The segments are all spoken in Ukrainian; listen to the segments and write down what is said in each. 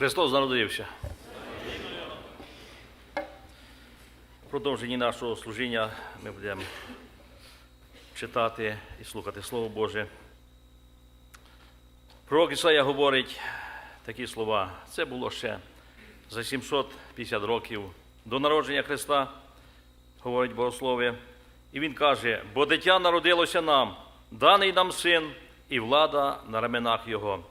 Христос народився. В продовженні нашого служіння ми будемо читати і слухати Слово Боже. Пророк Ісая говорить такі слова. Це було ще за 750 років до народження Христа, говорить Богослов'я. І він каже: бо дитя народилося нам, даний нам син, і влада на раменах його.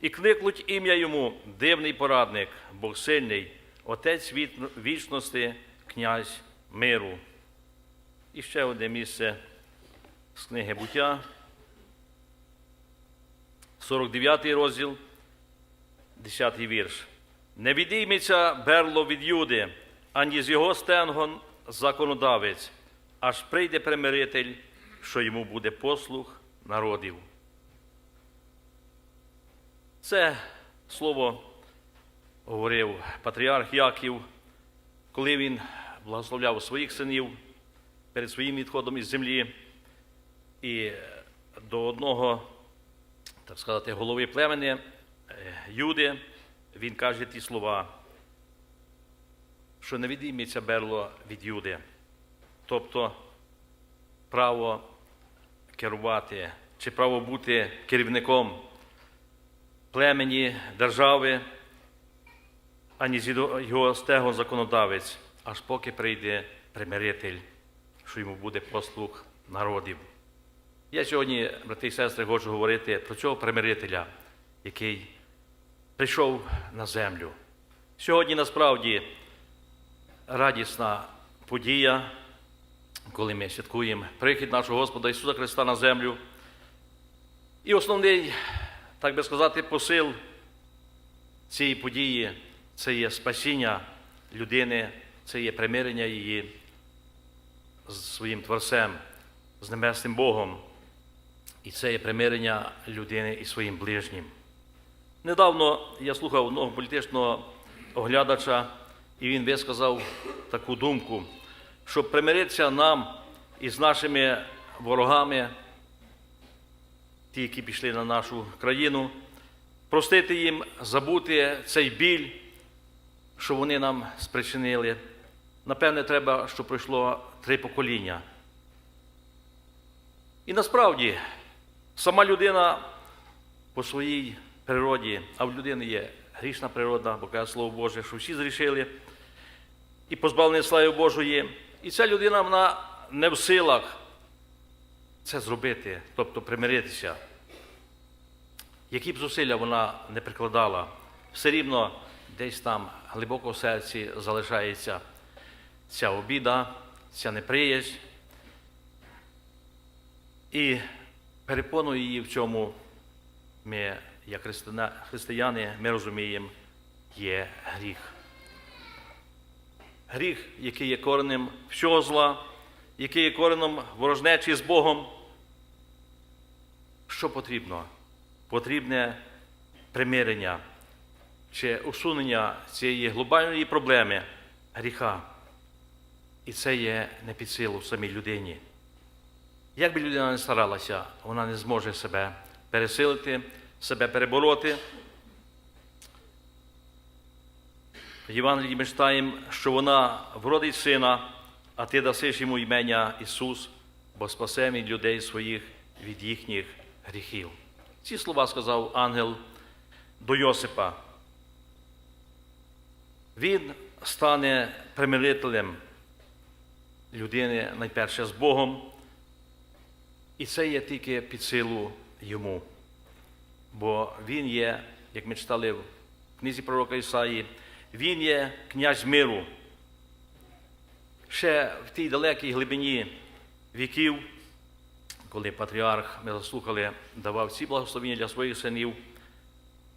І кликнуть ім'я йому дивний порадник, Бог сильний, Отець вічності, князь миру. І ще одне місце з книги буття, 49 розділ, 10 вірш. Не відійметься берло від Юди, ані з його стенгон законодавець, аж прийде примиритель, що йому буде послух народів. Це слово говорив патріарх Яків, коли він благословляв своїх синів перед своїм відходом із землі. І до одного, так сказати, голови племені е, Юди, він каже ті слова, що не відійметься берло від Юди. Тобто право керувати чи право бути керівником племені, держави, ані з його стегон законодавець, аж поки прийде примиритель, що йому буде послух народів. Я сьогодні, брати і сестри, хочу говорити про цього примирителя, який прийшов на землю. Сьогодні насправді радісна подія, коли ми святкуємо прихід нашого Господа Ісуса Христа на землю. І основний, так би сказати, посил цієї події це є спасіння людини, це є примирення її з своїм Творцем, з Небесним Богом. І це є примирення людини із своїм ближнім. Недавно я слухав одного політичного оглядача, і він висказав таку думку, щоб примиритися нам із нашими ворогами, ті, які пішли на нашу країну, простити їм, забути цей біль, що вони нам спричинили. Напевне, треба, щоб пройшло три покоління. І насправді сама людина по своїй природі, а в людини є грішна природа, бо каже Слово Боже, що всі зрішили і позбавлені слави Божої. І ця людина вона не в силах це зробити, тобто примиритися. Які б зусилля вона не прикладала, все рівно десь там глибоко в серці залишається ця обіда, ця неприязнь. І перепоною її в цьому ми, як християни, ми розуміємо, є гріх. Гріх, який є коренем всього зла, який є коренем ворожнечі з Богом. Що потрібно? Потрібне примирення чи усунення цієї глобальної проблеми гріха. І це є не під силу самій людині. Як би людина не старалася, вона не зможе себе пересилити, себе перебороти. В Євангелії ми читаємо, що вона вродить сина, а ти дасиш йому імення Ісус, бо спасе він людей своїх від їхніх гріхів. Ці слова сказав ангел до Йосипа. Він стане примирителем людини найперше з Богом, і це є тільки під силу йому. Бо він є, як ми читали в книзі пророка Ісаї, він є князь миру. Ще в тій далекій глибині віків, коли патріарх, ми заслухали, давав ці благословення для своїх синів,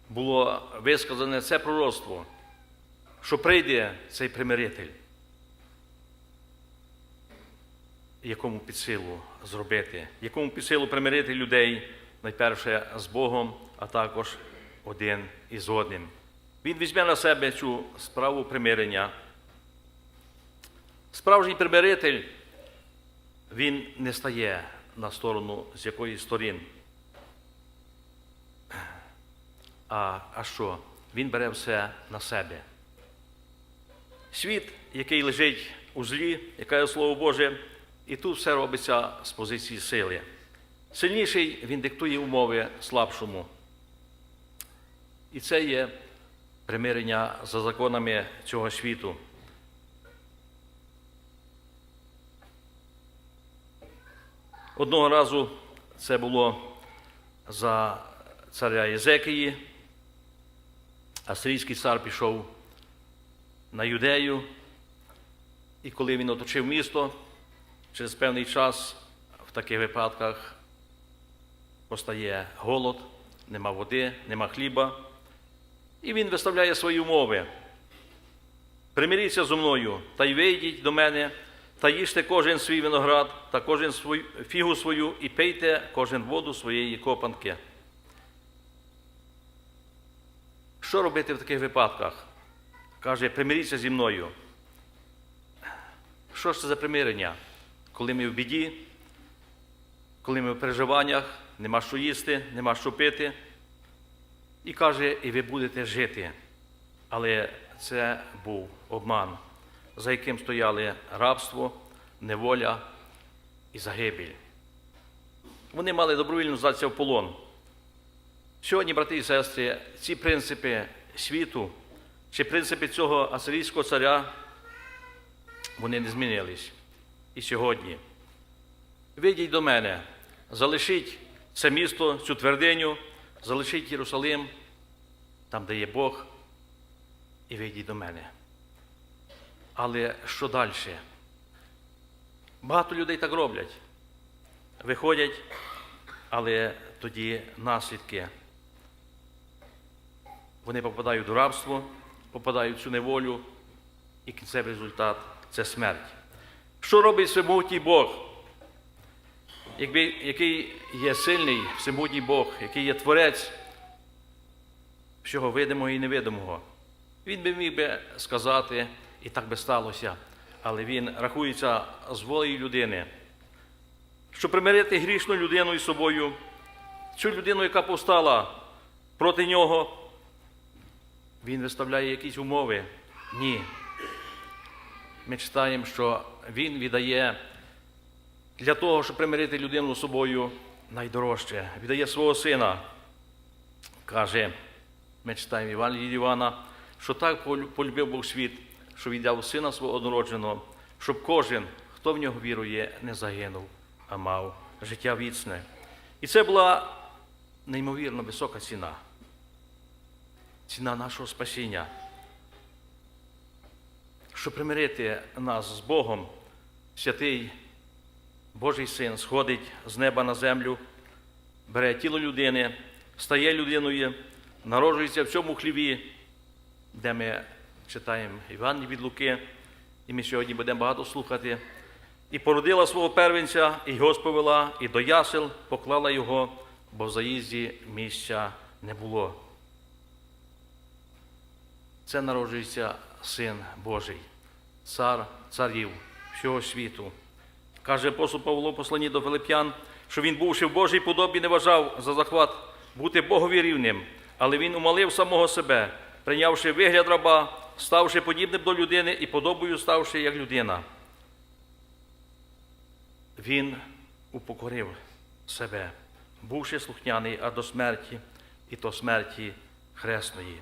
було висказане це пророцтво, що прийде цей примиритель, якому під силу зробити, якому під силу примирити людей найперше з Богом, а також один із одним. Він візьме на себе цю справу примирення. Справжній примиритель, він не стає на сторону з якоїсь сторін. А, а що? він бере все на себе. Світ, який лежить у злі, яке Слово Боже, і тут все робиться з позиції сили. Сильніший він диктує умови слабшому. І це є примирення за законами цього світу. Одного разу це було за царя Єзекії. Асирійський цар пішов на юдею, і коли він оточив місто, через певний час в таких випадках постає голод, нема води, нема хліба. І він виставляє свої умови. Примиріться зо мною, та й вийдіть до мене, та їжте кожен свій виноград, та кожен свою фігу свою, і пийте кожен воду своєї копанки. Що робити в таких випадках? Каже, примиріться зі мною. Що ж це за примирення? Коли ми в біді, коли ми в переживаннях, нема що їсти, нема що пити. І каже, і ви будете жити. Але це був обман, за яким стояли рабство, неволя і загибель. Вони мали добровільно здатися в полон. Сьогодні, брати і сестри, ці принципи світу чи принципи цього асирійського царя, вони не змінились. І сьогодні. Вийдіть до мене, залишіть це місто, цю твердиню, залишіть Єрусалим, там, де є Бог, і вийдіть до мене. Але що далі? Багато людей так роблять. Виходять, але тоді наслідки. Вони попадають у рабство, попадають в цю неволю, і кінцевий результат це смерть. Що робить всемогутній Бог? Якби, який є сильний всемогутній Бог, який є творець всього видимого і невидимого. Він би міг би сказати, і так би сталося, але він рахується з волею людини, щоб примирити грішну людину із собою, цю людину, яка повстала проти нього, він виставляє якісь умови. Ні. Ми читаємо, що він віддає для того, щоб примирити людину з собою найдорожче. Віддає свого сина. Каже, ми читаємо Іван Івана, що так полюбив Бог світ, що віддав сина свого однородженого, щоб кожен, хто в нього вірує, не загинув, а мав життя вічне. І це була неймовірно висока ціна. Ціна нашого спасіння. Щоб примирити нас з Богом, святий Божий син сходить з неба на землю, бере тіло людини, стає людиною, народжується в цьому хліві, де ми читаємо Іван від Луки, і ми сьогодні будемо багато слухати. І породила свого первенця, і його і до ясел поклала його, бо в заїзді місця не було. Це народжується Син Божий, цар царів всього світу. Каже апостол Павло в посланні до Филип'ян, що він, бувши в Божій подобі, не вважав за захват бути Богові рівним, але він умалив самого себе, прийнявши вигляд раба, ставши подібним до людини і подобою ставши як людина. Він упокорив себе, бувши слухняний аж до смерті, і то смерті хресної.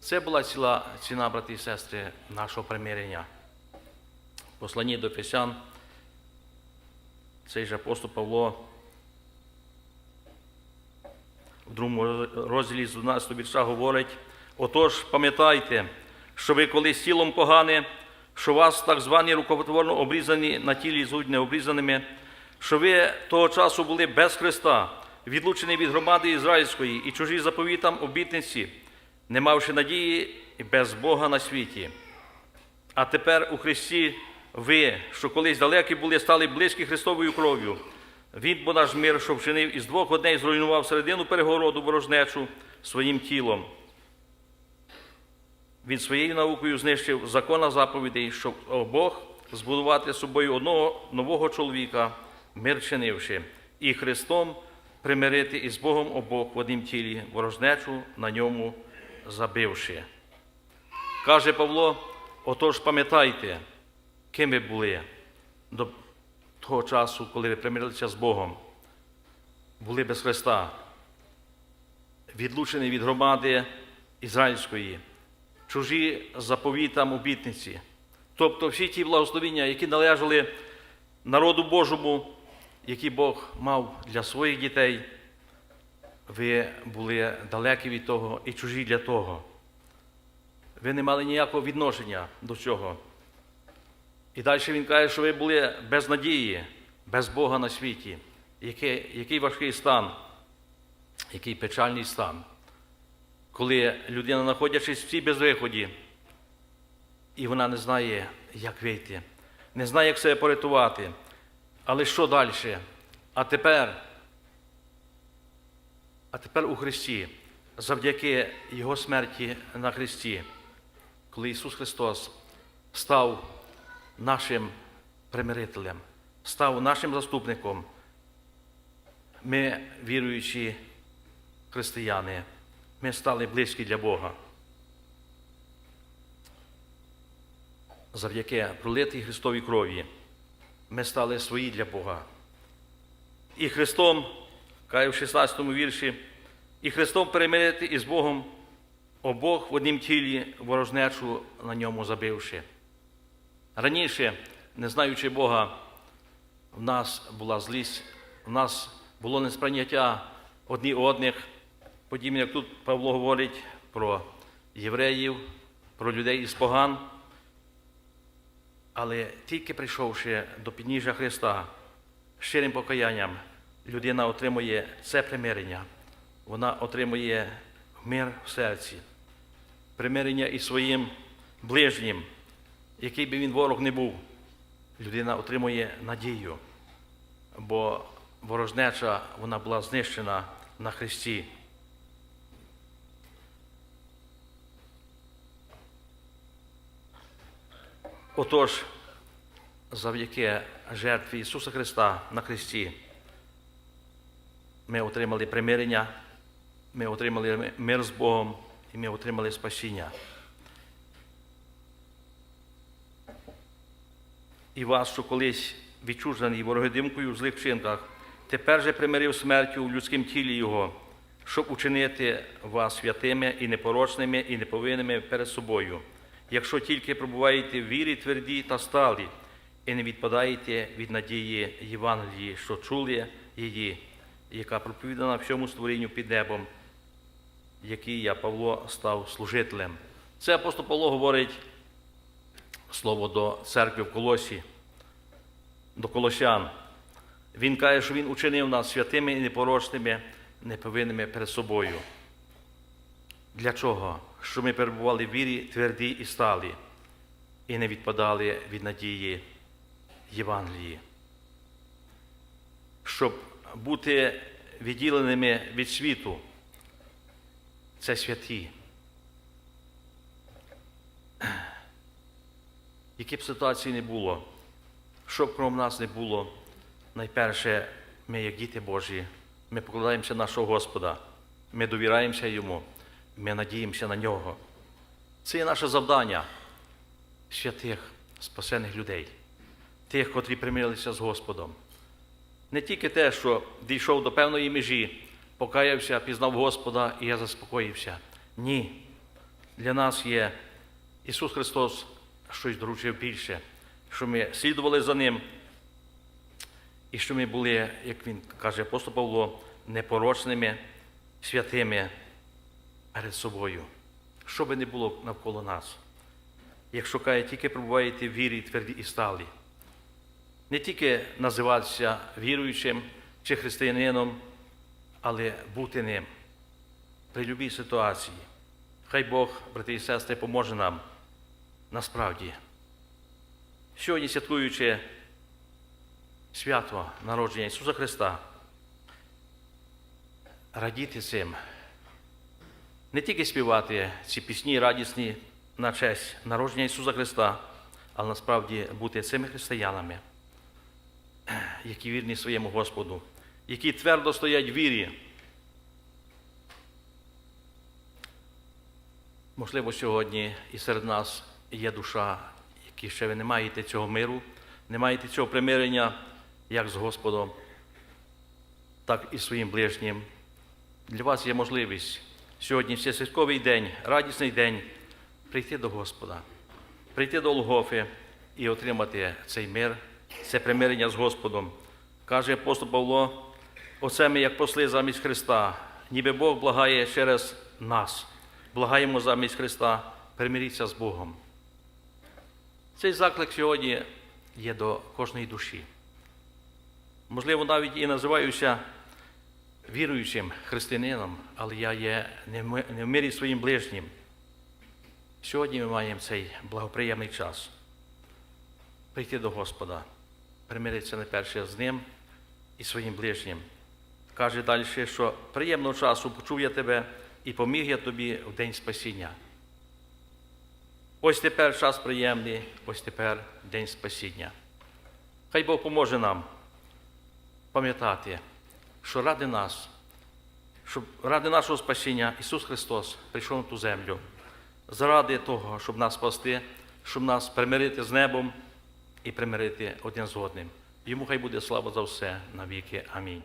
Це була ціла ціна, брати і сестри, нашого примирення. В посланні до Ефесян цей же апостол Павло в другому розділі з 12 вірша говорить: отож, пам'ятайте, що ви колись тілом погане, що вас так звані рукотворно обрізані на тілі звуть необрізаними, що ви того часу були без Христа, відлучені від громади ізраїльської і чужі заповітам обітниці, не мавши надії і без Бога на світі. А тепер у Христі ви, що колись далекі були, стали близькі Христовою кров'ю. Він, бо наш мир, що вчинив із двох одней, зруйнував середину перегороду ворожнечу своїм тілом. Він своєю наукою знищив закона заповідей, щоб обох збудувати собою одного нового чоловіка, мир чинивши, і Христом примирити із Богом обох в однім тілі, ворожнечу на ньому забивши. Каже Павло, отож пам'ятайте, ким ви були до того часу, коли ви примирилися з Богом, були без Христа, відлучені від громади ізраїльської, чужі заповітам обітниці. Тобто всі ті благословіння, які належали народу Божому, які Бог мав для своїх дітей, ви були далекі від того і чужі для того. Ви не мали ніякого відношення до цього. І далі він каже, що ви були без надії, без Бога на світі. Який, який важкий стан, який печальний стан, коли людина, знаходячись в цій безвиході, і вона не знає, як вийти, не знає, як себе порятувати. Але що далі? А тепер, а тепер у Христі, завдяки Його смерті на Христі, коли Ісус Христос став нашим примирителем, став нашим заступником, ми, віруючі християни, ми стали близькі для Бога. Завдяки пролитій Христовій крові ми стали свої для Бога. І Христом, каже в 16 вірші, і Христом перемирити із Богом обох в однім тілі ворожнечу на ньому забивши. Раніше, не знаючи Бога, в нас була злість, в нас було несприйняття одні одних, подібно як тут Павло говорить про євреїв, про людей із поган. Але тільки прийшовши до підніжжя Христа щирим покаянням, людина отримує це примирення, вона отримує мир в серці, примирення із своїм ближнім, який би він ворог не був. Людина отримує надію, бо ворожнеча вона була знищена на Христі. Отож, завдяки жертві Ісуса Христа на Христі, ми отримали примирення, ми отримали мир з Богом і ми отримали спасіння. І вас, що колись відчужений ворогодимкою в злих вчинках, тепер же примирив смертю в людському тілі Його, щоб учинити вас святими і непорочними, і неповинними перед собою, якщо тільки пробуваєте в вірі тверді та сталі, і не відпадаєте від надії Євангелії, що чули її, яка проповідана всьому створінню під небом, який я, Павло, став служителем. Це апостол Павло говорить слово до церкви в Колосі, до колосян. Він каже, що Він учинив нас святими і непорочними, неповинними перед собою. Для чого? Щоб ми перебували в вірі тверді і сталі, і не відпадали від надії Євангелії. Щоб бути відділеними від світу, це святі. Які б ситуації не було, що б нас не було, найперше, ми, як діти Божі, ми покладаємося нашого Господа, ми довіраємося Йому, ми надіємося на Нього. Це є наше завдання святих, спасених людей, тих, котрі примирилися з Господом. Не тільки те, що дійшов до певної межі, покаявся, пізнав Господа і я заспокоївся. Ні. Для нас є Ісус Христос щось доручив більше, що ми слідували за Ним, і що ми були, як він каже апостол Павло, непорочними, святими перед собою. Що би не було навколо нас. Якщо каже, тільки пробуваєте в вірі тверді і сталі. Не тільки називатися віруючим чи християнином, але бути ним при будь-якій ситуації. Хай Бог, брати і сестри, поможе нам насправді. Сьогодні, святкуючи свято народження Ісуса Христа, радіти цим, не тільки співати ці пісні радісні на честь народження Ісуса Христа, але насправді бути цими християнами, які вірні своєму Господу, які твердо стоять в вірі. Можливо, сьогодні і серед нас є душа, які ще ви не маєте цього миру, не маєте цього примирення як з Господом, так і своїм ближнім. Для вас є можливість сьогодні, святковий день, радісний день, прийти до Господа, прийти до Олгофи і отримати цей мир, це примирення з Господом. Каже апостол Павло, оце ми як посли замість Христа, ніби Бог благає через нас. Благаємо замість Христа, примиріться з Богом. Цей заклик сьогодні є до кожної душі. Можливо, навіть і називаюся віруючим християнином, але я є не в мирі своїм ближнім. Сьогодні ми маємо цей благоприємний час прийти до Господа, примиритися найперше з ним і своїм ближнім. Каже далі, що приємного часу почув я тебе і поміг я тобі в день спасіння. Ось тепер час приємний, ось тепер день спасіння. Хай Бог поможе нам пам'ятати, що ради нас, щоб ради нашого спасіння Ісус Христос прийшов на ту землю, заради того, щоб нас спасти, щоб нас примирити з небом і примирити один з одним. Йому хай буде слава за все навіки. Амінь.